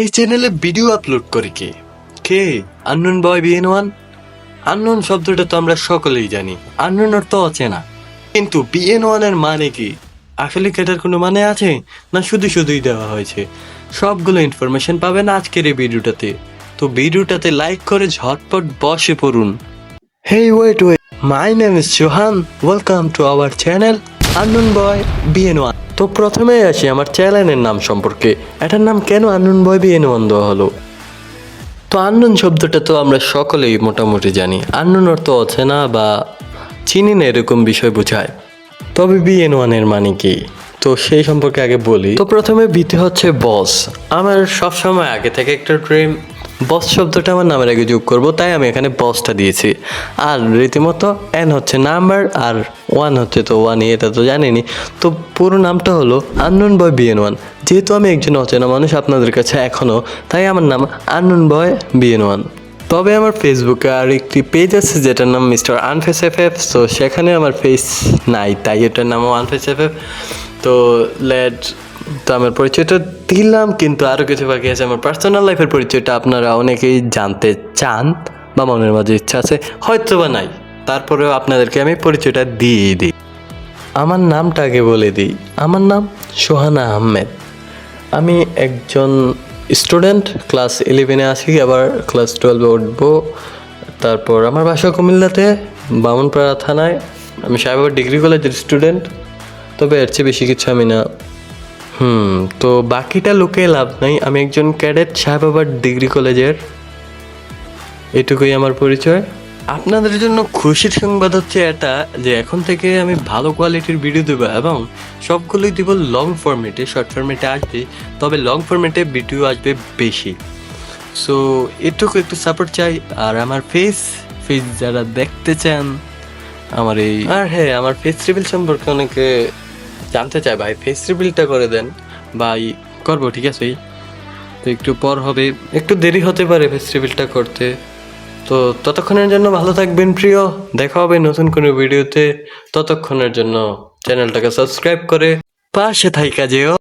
এই চ্যানেলে video upload করি কে? কে? Unknown boy BN one unknown শব্দটা তো আমরা সকলেই জানি। আননুন অর্থ অচেনা কিন্তু বিএন ওয়ানের মানে কি? আসলে কেটার কোনো মানে আছে? না শুধু শুধুই দেওয়া হয়েছে। সবগুলো ইনফরমেশন পাবেন আজকের এই ভিডিওটাতে তো ভিডিওটাতে লাইক করে ঝটপট বসে পড়ুন। Hey wait wait my name is Sohan welcome to our channel unknown boy BN one তো প্রথমেই আসি আমার চ্যানেলের নাম সম্পর্কে। এটার নাম কেন আননুন বয় বিএন ওয়ান দেওয়া হলো? তো আননুন শব্দটা তো আমরা সকলেই মোটামুটি জানি। আননুন অর্থ অচেনা বা চিনি না এরকম বিষয় বোঝায়। তবে বিএন ওয়ানের মানে কি? তো সেই সম্পর্কে আগে বলি। তো প্রথমে বিতে হচ্ছে বস। আমার সবসময় আগে থেকে একটা ড্রিম বস শব্দটা আমার নামের আগে যোগ করব, তাই আমি এখানে বসটা দিয়েছি। আর রীতিমতো এন হচ্ছে নাম্বার আর ওয়ান হচ্ছে তো ওয়ান এটা তো জানিনি। তো পুরো নামটা হলো আননুন বয় বিএন ওয়ান যেহেতু আমি একজন অচেনা মানুষ আপনাদের কাছে এখনও তাই আমার নাম আননুন বয় বিএন ওয়ান তবে আমার ফেসবুকে আর একটি পেজ আছে যেটার নাম মিস্টার আনফেস এফ এফ তো সেখানে আমার ফেস নাই, তাই এটার নামও আনফেস এফ এফ তো লেট তো আমার পরিচয়টা দিলাম, কিন্তু আরও কিছু বাকি আছে। আমার পার্সোনাল লাইফের পরিচয়টা আপনারা অনেকেই জানতে চান বা মনের মাঝে ইচ্ছা আছে হয়তো বা নাই। তারপরেও আপনাদেরকে আমি পরিচয়টা দিয়ে দিই। আমার নামটা আগে বলে দিই। আমার নাম সোহানা আহমেদ। আমি একজন স্টুডেন্ট ক্লাস ইলেভেনে আছি, আবার ক্লাস টুয়েলভে উঠবো। তারপর আমার বাসা কুমিল্লাতে, বামনপাড়া থানায়। আমি সাহেবাবার ডিগ্রি কলেজের স্টুডেন্ট তবে এর চেয়ে বেশি কিছু আমি না। হুম, তো বাকিটা লোকে লাভ নাই। আমি একজন ক্যাডেট সাহেবাবার ডিগ্রি কলেজের। এটুকুই আমার পরিচয়। আপনাদের জন্য খুশির সংবাদ হচ্ছে এটা যে এখন থেকে আমি ভালো কোয়ালিটির ভিডিও দেবো এবং সবগুলোই দিব লং ফর্মেটে শর্ট ফর্মেটে আসবে, তবে লং ফর্মেটে ভিডিও আসবে বেশি। সো এটুকু একটু সাপোর্ট চাই। আর আমার ফেস ফেস যারা দেখতে চান, আমার এই আর হ্যাঁ আমার ফেস সম্পর্কে অনেকে জানতে চায় ভাই ফেস রিভিলটা করে দেন। ভাই, করব, ঠিক আছে? তো একটু পর হবে। একটু দেরি হতে পারে ফেস্টিভ্যালটা করতে। তো ততক্ষণের জন্য ভালো থাকবেন প্রিয়। দেখা হবে নতুন কোনো ভিডিওতে ততক্ষণের জন্য চ্যানেলটাকে সাবস্ক্রাইব করে পাশে থাইকা যেও।